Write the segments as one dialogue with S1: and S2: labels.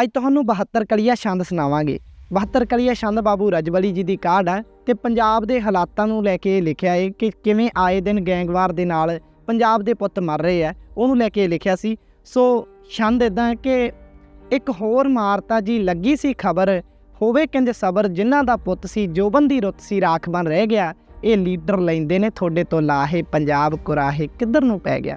S1: ਅੱਜ ਤੁਹਾਨੂੰ 72 ਕਲੀਆ ਛੰਦ ਸੁਣਾਵਾਂਗੇ। 72 ਕਲੀਆ ਛੰਦ ਬਾਬੂ ਰਜਬਲੀ ਜੀ ਦੀ ਕਾਢ ਹੈ ਤੇ ਪੰਜਾਬ ਦੇ ਹਾਲਾਤਾਂ ਨੂੰ ਲੈ ਕੇ ਇਹ ਲਿਖਿਆ ਹੈ ਕਿ ਕਿਵੇਂ ਆਏ ਦਿਨ ਗੈਂਗਵਾਰ ਦੇ ਨਾਲ ਪੰਜਾਬ ਦੇ ਪੁੱਤ ਮਰ ਰਹੇ ਆ, ਉਹਨੂੰ ਲੈ ਕੇ ਲਿਖਿਆ ਸੀ। ਸੋ ਛੰਦ ਇਦਾਂ ਹੈ ਕਿ ਇੱਕ ਹੋਰ ਮਾਰਤਾ ਜੀ ਲੱਗੀ ਸੀ ਖਬਰ, ਹੋਵੇ ਕਹਿੰਦੇ ਸਬਰ ਜਿਨ੍ਹਾਂ ਦਾ ਪੁੱਤ ਸੀ, ਜੋਬਨ ਦੀ ਰੁੱਤ ਸੀ, ਰਾਖ ਬਣ ਰਹਿ ਗਿਆ। ਇਹ ਲੀਡਰ ਲੈਂਦੇ ਨੇ, ਤੁਹਾਡੇ ਤੋਂ ਲਾਹੇ ਪੰਜਾਬ ਕੁਰਾਹੇ ਕਿੱਧਰ ਨੂੰ ਪੈ ਗਿਆ?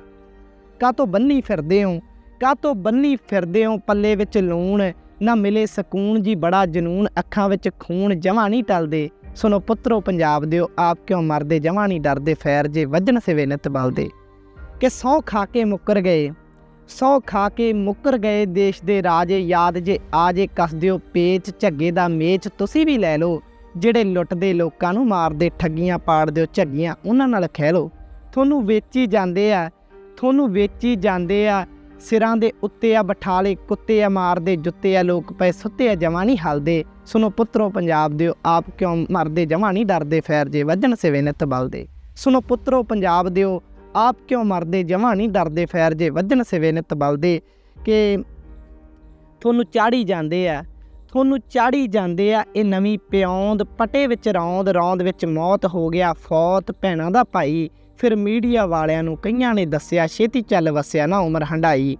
S1: ਕਾਹਤੋਂ ਬੰਨੀ ਫਿਰਦੇ ਹੋ? ਕਾਹਤੋਂ ਬੰਨੀ ਫਿਰਦੇ ਹੋ ਪੱਲੇ ਵਿੱਚ ਲੂਣ? ਨਾ ਮਿਲੇ ਸਕੂਨ ਜੀ ਬੜਾ ਜਨੂਨ, ਅੱਖਾਂ ਵਿੱਚ ਖੂਨ ਜਮਾ ਨਹੀਂ ਟਲਦੇ। ਸੁਣੋ ਪੁੱਤਰੋ ਪੰਜਾਬ ਦਿਓ, ਆਪ ਕਿਉਂ ਮਰਦੇ? ਜਮਾ ਨਹੀਂ ਡਰਦੇ, ਫੈਰ ਜੇ ਵੱਜਣ ਸਿਵੇ ਨਿਤ ਬਲਦੇ। ਕਿ ਸੌ ਖਾ ਕੇ ਮੁੱਕਰ ਗਏ, ਸੌ ਖਾ ਕੇ ਮੁੱਕਰ ਗਏ ਦੇਸ਼ ਦੇ ਰਾਜੇ, ਯਾਦ ਜੇ ਆ ਜੇ ਕੱਸ ਦਿਓ, ਪੇਚ ਝੱਗੇ ਦਾ ਮੇਚ ਤੁਸੀਂ ਵੀ ਲੈ ਲਓ। ਜਿਹੜੇ ਲੁੱਟਦੇ ਲੋਕਾਂ ਨੂੰ ਮਾਰਦੇ, ਠੱਗੀਆਂ ਪਾੜ ਦਿਓ, ਝੱਗੀਆਂ ਉਹਨਾਂ ਨਾਲ ਖਹਿ ਲਓ। ਤੁਹਾਨੂੰ ਵੇਚੀ ਜਾਂਦੇ ਆ, ਤੁਹਾਨੂੰ ਵੇਚੀ ਜਾਂਦੇ ਆ ਸਿਰਾਂ ਦੇ ਉੱਤੇ ਆ, ਬਠਾਲੇ ਕੁੱਤੇ ਆ, ਮਾਰਦੇ ਜੁੱਤੇ ਆ, ਲੋਕ ਪਏ ਸੁੱਤੇ ਆ ਜਵਾਂ ਨਹੀਂ ਹਲਦੇ। ਸੁਣੋ ਪੁੱਤਰੋ ਪੰਜਾਬ ਦਿਓ, ਆਪ ਕਿਉਂ ਮਰਦੇ ਜਵਾਂ ਨਹੀਂ ਡਰਦੇ, ਫੈਰ ਜੇ ਵੱਜਣ ਸਿਵੇ ਨਿਤ ਬਲਦੇ। ਸੁਣੋ ਪੁੱਤਰੋ ਪੰਜਾਬ ਦਿਓ, ਆਪ ਕਿਉਂ ਮਰਦੇ ਜਵਾਂ ਨਹੀਂ ਡਰਦੇ, ਫੈਰ ਜੇ ਵੱਜਣ ਸਿਵੇ ਨਿਤ ਬਲਦੇ। ਕਿ ਤੁਹਾਨੂੰ ਚਾੜੀ ਜਾਂਦੇ ਆ, ਤੁਹਾਨੂੰ ਚਾੜੀ ਜਾਂਦੇ ਆ, ਇਹ ਨਵੀਂ ਪਿਉਂਦ, ਪਟੇ ਵਿੱਚ ਰੌਂਦ ਰੌਂਦ ਵਿੱਚ ਮੌਤ ਹੋ ਗਿਆ, ਫੌਤ ਭੈਣਾਂ ਦਾ ਭਾਈ। ਫਿਰ ਮੀਡੀਆ ਵਾਲਿਆਂ ਨੂੰ ਕਈਆਂ ਨੇ ਦੱਸਿਆ, ਛੇਤੀ ਚੱਲ ਵਸਿਆ ਨਾ ਉਮਰ ਹੰਡਾਈ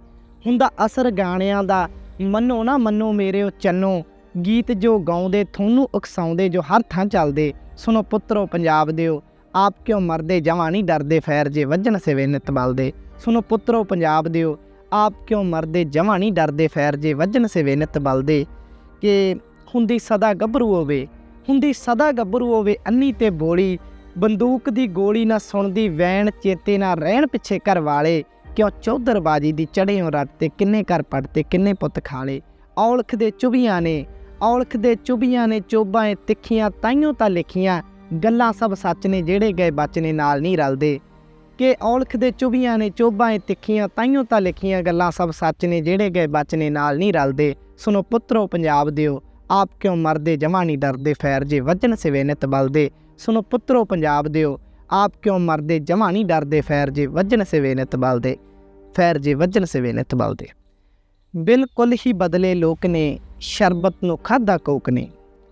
S1: ਹੁੰਦਾ ਅਸਰ ਗਾਣਿਆਂ ਦਾ, ਮੰਨੋ ਨਾ ਮੰਨੋ ਮੇਰੇ ਉਹ ਚੰਨੋ। ਗੀਤ ਜੋ ਗਾਉਂਦੇ, ਤੁਹਾਨੂੰ ਉਕਸਾਉਂਦੇ, ਜੋ ਹਰ ਥਾਂ ਚੱਲਦੇ। ਸੁਣੋ ਪੁੱਤਰੋ ਪੰਜਾਬ ਦਿਓ, ਆਪ ਕਿਉਂ ਮਰਦੇ ਜਵਾਂ ਨਹੀਂ ਡਰਦੇ ਫੈਰ ਜੇ ਵੱਜਣ ਸਿਵੇ ਨਿਤ ਬਲਦੇ ਸੁਣੋ ਪੁੱਤਰੋ ਪੰਜਾਬ ਦਿਓ, ਆਪ ਕਿਉਂ ਮਰਦੇ ਜਵਾਂ ਨਹੀਂ ਡਰਦੇ ਫੈਰ ਜੇ ਵੱਜਣ ਸਿਵੇ ਨਿਤ ਬਲਦੇ ਕਿ ਹੁੰਦੀ ਸਦਾ ਗੱਭਰੂ ਹੋਵੇ, ਹੁੰਦੀ ਸਦਾ ਗੱਭਰੂ ਹੋਵੇ, ਅੰਨੀ ਤੇ ਬੋਲੀ ਬੰਦੂਕ ਦੀ ਗੋਲੀ ਨਾ ਸੁਣਦੀ, ਵੈਣ ਚੇਤੇ ਨਾ ਰਹਿਣ ਪਿੱਛੇ ਘਰ ਵਾਲੇ। ਕਿਉਂ ਚੌਧਰਬਾਜੀ ਦੀ ਚੜ੍ਹਿਓ ਰੱਟ ਤੇ ਕਿੰਨੇ ਘਰ ਪੜਤੇ ਕਿੰਨੇ ਪੁੱਤ ਖਾਲੇ ਔਲਖ ਦੇ ਚੁਬੀਆਂ ਨੇ, ਔਲਖ ਦੇ ਚੁਬੀਆਂ ਨੇ ਚੋਬਾਂ ਏ ਤਿੱਖੀਆਂ ਤਾਈਓ ਤਾਂ ਲਿਖੀਆਂ। ਗੱਲਾਂ ਸਭ ਸੱਚ ਨੇ, ਜਿਹੜੇ ਗਏ ਬਚਨੇ ਨਾਲ ਨਹੀਂ ਰਲਦੇ। ਕਿ ਔਲਖ ਦੇ ਚੁਬੀਆਂ ਨੇ, ਚੋਬਾਂ ਏ ਤਿੱਖੀਆਂ ਤਾਈਓ ਤਾਂ ਲਿਖੀਆਂ। ਗੱਲਾਂ ਸਭ ਸੱਚ ਨੇ, ਜਿਹੜੇ ਗਏ ਬਚਨੇ ਨਾਲ ਨਹੀਂ ਰਲਦੇ। ਸੁਣੋ ਪੁੱਤਰੋ ਪੰਜਾਬ ਦਿਓ, ਆਪ ਕਿਉਂ ਮਰਦੇ ਜਮਾ ਨਹੀਂ ਡਰਦੇ, ਫੈਰ ਜੇ ਵੱਜਣ ਸਿਵੇ ਨਿਤ ਬਲਦੇ। ਸੁਣੋ ਪੁੱਤਰੋ ਪੰਜਾਬ ਦਿਓ, ਆਪ ਕਿਉਂ ਮਰਦੇ? ਜਮਾ ਨਹੀਂ ਡਰਦੇ ਫੈਰ ਜੇ ਵੱਜਣ ਸਿਵੇ ਨਿਤ ਬਲਦੇ, ਫੈਰ ਜੇ ਵੱਜਣ ਸਿਵੇ ਨਿਤ ਬਲਦੇ। ਬਿਲਕੁਲ ਹੀ ਬਦਲੇ ਲੋਕ ਨੇ ਸ਼ਰਬਤ ਨੂੰ ਖਾਦਾ ਕੋਕ ਨੇ।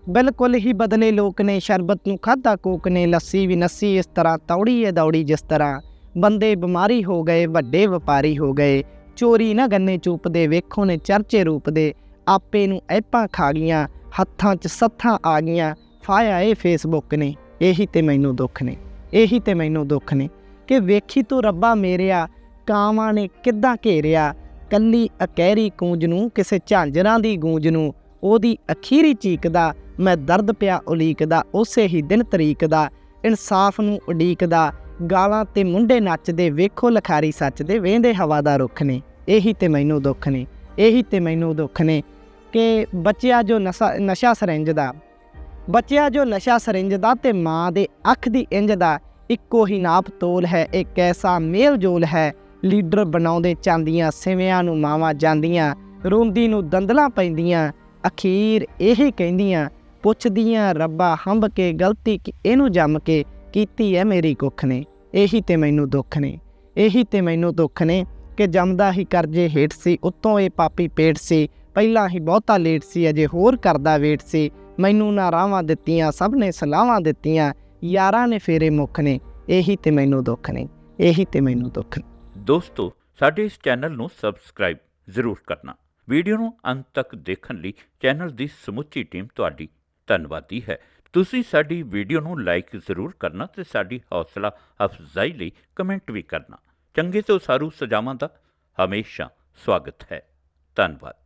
S1: ਬਿਲਕੁਲ ਹੀ ਬਦਲੇ ਲੋਕ ਨੇ ਸ਼ਰਬਤ ਨੂੰ ਖਾਦਾ ਕੋਕ ਨੇ। ਲੱਸੀ ਵੀ ਨੱਸੀ ਇਸ ਤਰ੍ਹਾਂ ਤੌੜੀ ਹੈ ਦੌੜੀ ਜਿਸ ਤਰ੍ਹਾਂ ਬੰਦੇ ਬਿਮਾਰੀ ਹੋ ਗਏ, ਵੱਡੇ ਵਪਾਰੀ ਹੋ ਗਏ। ਚੋਰੀ ਨਾ ਗੰਨੇ ਚੂਪਦੇ, ਵੇਖੋ ਨੇ ਚਰਚੇ ਰੂਪ ਦੇ ਆਪੇ ਨੂੰ ਐਪਾਂ ਖਾ ਗਈਆਂ, ਹੱਥਾਂ 'ਚ ਸੱਥਾਂ ਆ ਗਈਆਂ। ਫਾਇਆ ਇਹ ਫੇਸਬੁੱਕ ਨੇ। ਇਹੀ ਤੇ ਮੈਨੂੰ ਦੁੱਖ ਨੇ, ਇਹੀ ਤੇ ਮੈਨੂੰ ਦੁੱਖ ਨੇ ਕਿ ਵੇਖੀ ਤੂੰ ਰੱਬਾ ਮੇਰਿਆ, ਕਾਵਾਂ ਨੇ ਕਿੱਦਾਂ ਘੇਰਿਆ, ਕੱਲੀ ਅਕਹਿਰੀ ਕੂੰਜ ਨੂੰ, ਕਿਸੇ ਝਾਂਜਰਾਂ ਦੀ ਗੂੰਜ ਨੂੰ, ਉਹਦੀ ਅਖੀਰੀ ਚੀਕ ਦਾ, ਮੈਂ ਦਰਦ ਪਿਆ ਉਲੀਕਦਾ, ਉਸੇ ਹੀ ਦਿਨ ਤਰੀਕ ਦਾ ਇਨਸਾਫ ਨੂੰ ਉਡੀਕਦਾ, ਗਾਲਾਂ ਤੇ ਮੁੰਡੇ ਨੱਚਦੇ, ਵੇਖੋ ਲਖਾਰੀ ਸੱਚ ਦੇ, ਵੇਂਦੇ ਹਵਾ ਦਾ ਰੁੱਖ ਨੇ, ਇਹੀ ਤੇ ਮੈਨੂੰ ਦੁੱਖ ਨੇ, ਇਹੀ ਤੇ ਮੈਨੂੰ ਦੁੱਖ ਨੇ ਕਿ ਬੱਚਿਆ ਜੋ ਨਸ਼ਾ ਨਸ਼ਾ ਸਰੰਜ ਦਾ ਬੱਚਿਆ ਜੋ ਨਸ਼ਾ ਸਰਿੰਜ ਦਾ ਤੇ ਮਾਂ ਦੇ ਅੱਖ ਦੀ ਇੰਜ ਦਾ ਇੱਕੋ ਹੀ ਨਾਪ ਤੋਲ ਹੈ, ਇਹ ਕੈਸਾ ਮੇਲ ਜੋਲ ਹੈ? ਲੀਡਰ ਬਣਾਉਂਦੇ ਚਾਂਦੀਆਂ, ਸਿਵਿਆਂ ਨੂੰ ਮਾਵਾਂ ਜਾਂਦੀਆਂ, ਰੋਂਦੀ ਨੂੰ ਦੰਦਲਾਂ ਪੈਂਦੀਆਂ, ਅਖੀਰ ਇਹ ਕਹਿੰਦੀਆਂ, ਪੁੱਛਦੀਆਂ, ਰੱਬਾ ਹੰਬ ਕੇ ਗਲਤੀ ਕਿ ਇਹਨੂੰ ਜੰਮ ਕੇ ਕੀਤੀ ਹੈ ਮੇਰੀ ਕੁੱਖ ਨੇ, ਇਹੀ ਤੇ ਮੈਨੂੰ ਦੁੱਖ ਨੇ, ਇਹੀ ਤੇ ਮੈਨੂੰ ਦੁੱਖ ਨੇ ਕਿ ਜੰਮਦਾ ਹੀ ਕਰਜੇ ਹੇਠ ਸੀ, ਉੱਤੋਂ ਇਹ ਪਾਪੀ ਪੇਟ ਸੀ, ਪਹਿਲਾਂ ਹੀ ਬਹੁਤਾ ਲੇਟ ਸੀ, ਅਜੇ ਹੋਰ ਕਰਦਾ ਵੇਟ ਸੀ ਮੈਨੂੰ ਨਾ ਰਾਵਾਂ ਦਿੱਤੀਆਂ, ਸਭ ਨੇ ਸਲਾਹਾਂ ਦਿੱਤੀਆਂ। ਯਾਰਾਂ ਨੇ ਫੇਰੇ ਮੁੱਖ ਨੇ ਇਹੀ ਤੇ ਮੈਨੂੰ ਦੁੱਖ ਨੇ, ਇਹੀ ਤੇ ਮੈਨੂੰ ਦੁੱਖ ਨੇ।
S2: ਦੋਸਤੋ, ਸਾਡੇ ਇਸ ਚੈਨਲ ਨੂੰ ਸਬਸਕ੍ਰਾਈਬ ਜ਼ਰੂਰ ਕਰਨਾ। ਵੀਡੀਓ ਨੂੰ ਅੰਤ ਤੱਕ ਦੇਖਣ ਲਈ ਚੈਨਲ ਦੀ ਸਮੁੱਚੀ ਟੀਮ ਤੁਹਾਡੀ ਧੰਨਵਾਦੀ ਹੈ। ਤੁਸੀਂ ਸਾਡੀ ਵੀਡੀਓ ਨੂੰ ਲਾਈਕ ਜ਼ਰੂਰ ਕਰਨਾ ਤੇ ਸਾਡੀ ਹੌਸਲਾ ਅਫਜ਼ਾਈ ਲਈ ਕਮੈਂਟ ਵੀ ਕਰਨਾ। ਚੰਗੇ ਤੋਂ ਸਾਰੂ ਸਜਾਵਾਂ ਦਾ ਹਮੇਸ਼ਾ ਸਵਾਗਤ ਹੈ। ਧੰਨਵਾਦ।